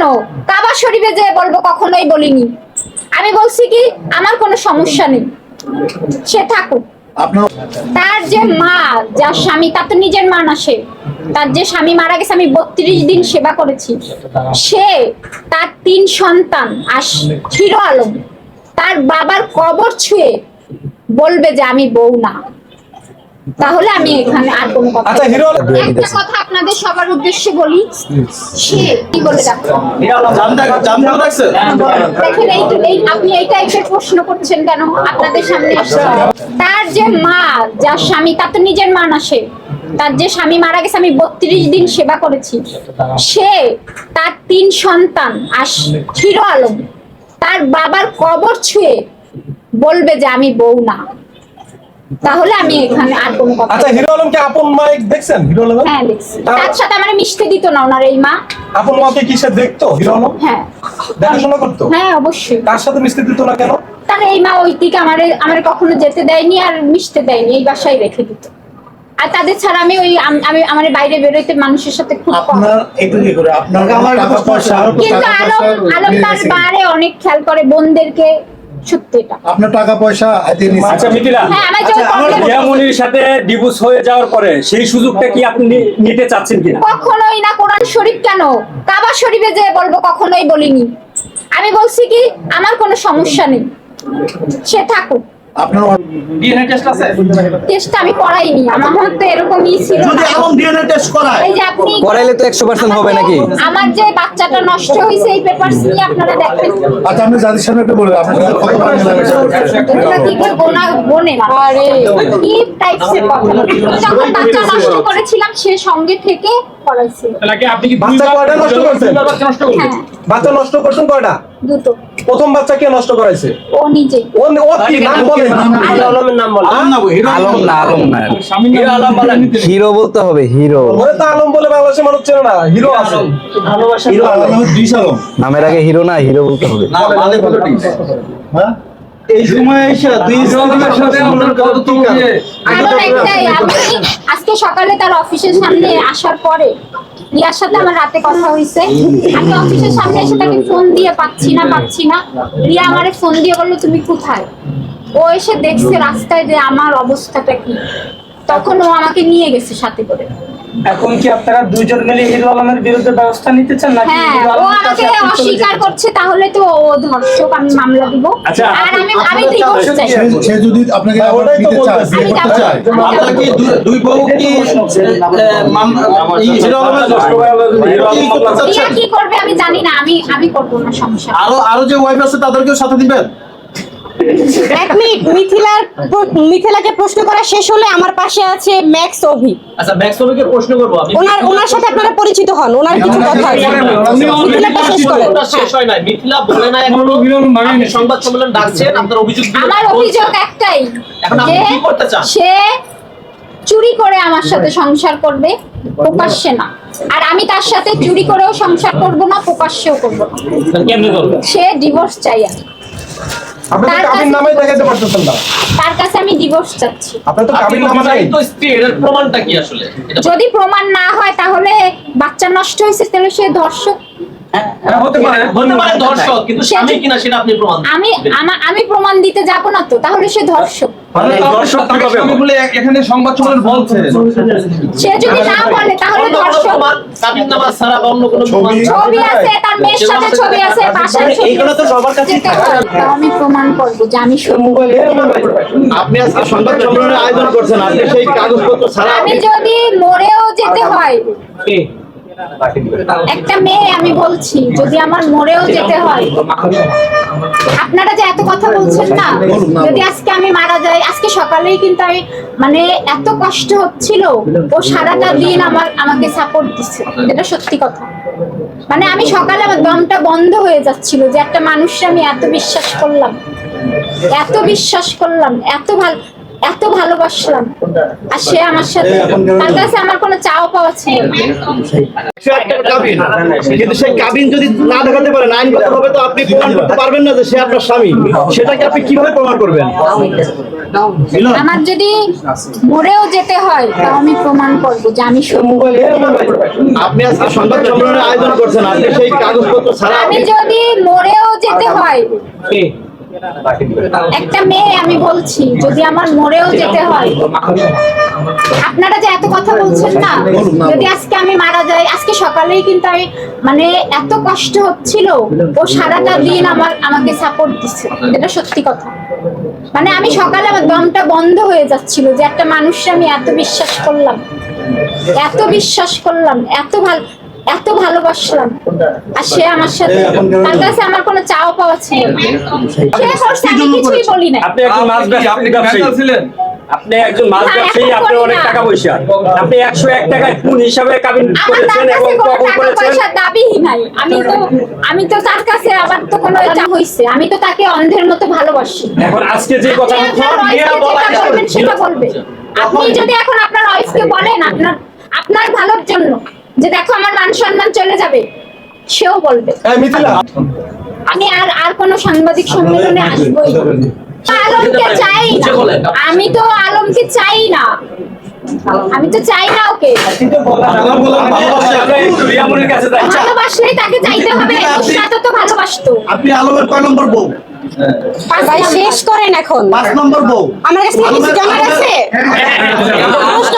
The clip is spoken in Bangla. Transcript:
কেন? কাবা শরীফে যে বলব কখনোই বলিনি। আমি বলছি কি আমার কোনো সমস্যা নেই। সে থাকুক। তার যে মা যার স্বামী তার তো নিজের মা না সে। তার যে স্বামী মারা গেছে আমি বত্রিশ দিন সেবা করেছি। সে তার তিন সন্তান আস হিরো আলম তার বাবার কবর ছুঁয়ে বলবে যে আমি বউ না। তাহলে আমি এখানে আর কোনো কথা আচ্ছা হিরো একটা কথা আপনাদের সবার উদ্দেশ্যে বলি। সে কি বলে দেখছেন? দেখেন এই এই আপনি এই টাইপের প্রশ্ন করছেন কেন? আপনাদের সামনে আসছে। তার যে মা যার স্বামী তার তো নিজের মা না সে। তার যে স্বামী মারা গেছে আমি বত্রিশ দিন সেবা করেছি। সে তার তিন সন্তান আস হিরো আলম। তার বাবার কবর ছুঁয়ে বলবে যে আমি বউ না। তাহলে আমি এখানে আর কোনো কথা আচ্ছা হিরো আলমকে আপন মাইক দেখছেন? হিরো আলম? হ্যাঁ দেখছি। তার সাথে আমার মিশতে দিত না ওনার এই মা। আপন মাকে কিসে দেখতো হিরো আলম? হ্যাঁ। দেখাশোনা করতো? হ্যাঁ অবশ্যই। তার সাথে মিশতে দিত না কেন? তার এই মা ওই দিকে আমার আমার কখনো যেতে দেয়নি আর মিশতে দেয়নি এই বাসায় রেখে দিত। আর তাদের ছাড়া আমি ওই আমি আমার বাইরে বেরোইতে মানুষের সাথে খুব আপনার একটু কি করে আপনার আমার টাকা পয়সা কিন্তু আলম আলম তার বারে অনেক খেয়াল করে বোনদেরকে। সত্যি এটা। আপনার টাকা পয়সা হাতিয়ে নিচ্ছে আচ্ছা মিথিলা হ্যাঁ আমার যে আচ্ছা, রিয়ামনির সাথে ডিভোর্স হয়ে যাওয়ার পরে সেই সুযোগটা কি আপনি নিতে চাচ্ছেন কিনা? কখনোই না কোরআন শরীফ কেন? কাবা শরীফে যে বলব কখনোই বলিনি। আমি বলছি কি আমার কোনো সমস্যা নেই। সে থাকুক। আপনার ডিএনএ টেস্ট আছে? টেস্টটা আমি করাইনি আমার মধ্যে এরকমই ছিল যদি এমন ডিএনএ টেস্ট করায়। এই যে আপনি করাইলে তো 100% হবে নাকি? আমার যে বাচ্চাটা নষ্ট হয়েছে এই পেপারস নিয়ে আপনারা দেখবেন আচ্ছা আপনি জাতির সামনে একটু বলবেন আপনার কত টাকা লাগছে এগুলো কি করে বোনা বনে না। কথা যখন বাচ্চা নষ্ট করেছিলাম সে সঙ্গে থেকে করাইছে। তাহলে আপনি কি বাচ্চা কয়টা নষ্ট করছেন? বাচ্চা নষ্ট করলেন হ্যাঁ। বাচ্চা নষ্ট করছেন কয়টা? দুটো। প্রথম বাচ্চা কে নষ্ট করাইছে? ও নিজে। ও ও কি নাম বলে? হিরো আলমের নাম বলেন আলম না হিরো আলম না আলম না। নাম আলম বলেন হিরো বলতে হবে হিরো। ওরে তো আলম বলে বাংলাদেশের মানুষ চেনে না হিরো আছে। ভালোবাসা হিরো আলম ডিস আলম। নামের আগে হিরো না হিরো বলতে হবে। না মানে কত ডিস হ্যাঁ? এই সময় এসে দুই সাথে আপনার কত আজকে সকালে তার অফিসের সামনে আসার পরে রিয়ার সাথে আমার রাতে কথা হয়েছে আমি অফিসের সামনে এসে তাকে ফোন দিয়ে পাচ্ছি না পাচ্ছি না। রিয়া আমারে ফোন দিয়ে বলল তুমি কোথায়? ও এসে দেখছে রাস্তায় যে আমার অবস্থাটা কি। তখন ও আমাকে নিয়ে গেছে সাথে করে। এখন কি আপনারা দুইজন মিলে হিরো আলমের বিরুদ্ধে ব্যবস্থা নিতে চান নাকি হ্যাঁ হিরো আমাকে অস্বীকার করছে তাহলে তো ও ধর্ষক আমি মামলা দিব। আচ্ছা, আর আমি আমি ডিভোর্স চাই। সে- যদি আপনাকে হ্যাঁ, ওটাই তো। চায় আমি আপনারা কি দুই- বউ কি হিরো আলমের কি করবে আমি জানি না আমি আমি করব না সংসার আরও আরও যে ওয়াইফ আছে তাদেরকেও সাথে দিবেন? এক মিনিট মিথিলার মিথিলাকে প্রশ্ন করা শেষ হলে আমার পাশে আছে ম্যাক্স অভি। আচ্ছা ম্যাক্সওয়েলকে প্রশ্ন করব আমি। ওনার ওনার সাথে আপনারা পরিচিত হন ওনার কিছু কথা আছে। মিথিলাটা শেষ করেন। শেষ হয়। নাই। মিথিলা বলে না এখনও। আপনি সংবাদ সম্মেলন ডাকছেন আপনার অভিযোগ আমার অভিযোগ একটাই এখন আপনি কি করতে চান? সে চুরি করে আমার সাথে সংসার করবে প্রকাশ্যে না। আর আমি তার সাথে চুরি করেও সংসার করব না প্রকাশ্যেও করব না। সে ডিভোর্স চাই আমি। আপনি তো তার কাছে- দেখাতে পারতেছেন না। তার কাছে আমি ডিভোর্স চাচ্ছি। আপনি তো আপনি কাবির নাই। বিবাহিত স্ত্রী এর প্রমাণটা কি আসলে? যদি প্রমাণ না হয় তাহলে বাচ্চা নষ্ট হয়েছে তাহলে সে ধর্ষক। হতে পারে হতে পারে দর্শক কিন্তু সে- স্বামী কিনা সেটা আপনি প্রমাণ আমি প্রমাণ দিতে যাব না তো তাহলে সে ধর্ষক দর্শক তাকে স্বামী বলে এখানে সংবাদ সম্মেলন বলছে। সে যদি না বলে তাহলে অন্য কোনো ধর্ষক প্রমাণ কাবিন নামা ছাড়া অন্য কোনো ছবি আছে তার মেয়ের সাথে ছবি আছে বাসার ছবি তো সবার কাছেই যেটা হয়, তাও আমি প্রমাণ করব যে আমি আপনি আজকে সংবাদ সম্মেলনের আয়োজন করছেন আপনি সেই কাগজপত্র ছাড়া আমি যদি মরেও যেতে হয়। একটা মেয়ে আমি বলছি, যদি আমার মরেও যেতে হয়। আপনারা যে এত কথা বলছেন না, যদি আজকে আমি মারা যাই, আজকে সকালেই কিন্তু আমি মানে এত কষ্ট হচ্ছিল, ও সারাটা দিন আমার, আমাকে সাপোর্ট দিচ্ছে। এটা সত্যি কথা। মানে আমি সকালে আমার দমটা বন্ধ হয়ে যাচ্ছিল যে একটা মানুষকে আমি এত বিশ্বাস করলাম। এত বিশ্বাস করলাম, এত ভালো এত ভালোবাসলাম। আর সে আমার সাথে। তার কাছে আমার কোনো চাও পাওয়া ছিল সে একটা কিন্তু সেই কাবিন যদি না দেখাতে পারেন তো আপনি প্রমাণ করতে পারবেন না যে সে আপনার স্বামী। সেটাকে আপনি কীভাবে প্রমাণ করবেন? আমার যদি মরেও যেতে হয় তাও আমি প্রমাণ করব যে আমি আপনি আজকে সংবাদ সম্মেলনের আয়োজন করছেন আপনি সেই কাগজপত্র ছাড়া আমি যদি মরেও যেতে হয় একটা মেয়ে, আমি বলছি, যদি আমার মরেও যেতে হয়, আপনারা যে এত কথা বলছেন না, যদি আজকে আমি মারা যাই, আজকে সকালেই কিন্তু আমি মানে এত কষ্ট হচ্ছিল, ও সারাটা দিন আমার, আমাকে সাপোর্ট দিচ্ছে। এটা সত্যি কথা। মানে আমি সকালে আমার দমটা বন্ধ হয়ে যাচ্ছিল যে একটা মানুষকে আমি এত বিশ্বাস করলাম, এত বিশ্বাস করলাম, এত ভালো এত ভালোবাসলাম। আর সে আমার সাথে তার কাছে আমার কোনো চাওয়া পাওয়া ছিল সে করছে আমি কিছুই বলি না আপনি একজন মাছ ব্যবসায়ী। ব্যবসায়ী আপনি একজন মাছ ব্যবসায়ী করি অনেক টাকা পয়সা। আপনি একশো এক টাকায় কোন হিসাবে কাবিন করেছেন এবং কখন করেছেন? দাবিই নাই। আমি তো আমি তো তার কাছে আমার তো কোনো এটা হইছে। আমি তো তাকে অন্ধের মতো ভালোবাসি। এখন আজকে যে কথা আপনি wife বলবেন সেটা বলবে আপনি যদি এখন আপনার ওয়াইফকে বলেন আপনার আপনার ভালোর জন্য যে দেখো আমার মান সম্মান চলে যাবে সেও বলবে। আমি আর আর কোনো সাংবাদিক সম্মেলনে আসবই। আলমকে চাই না। আমি তো আলমকে চাই না। আমি তো চাই না ওকে। ভালোবাসলেই তাকে চাইতে হবে। সাথে তো ভালোবাসতো। আপনি আলমের কয় নম্বর বউ? ভাই শেষ করেন এখন। পাঁচ নম্বর বউ। আমার কাছে আছে? প্রশ্ন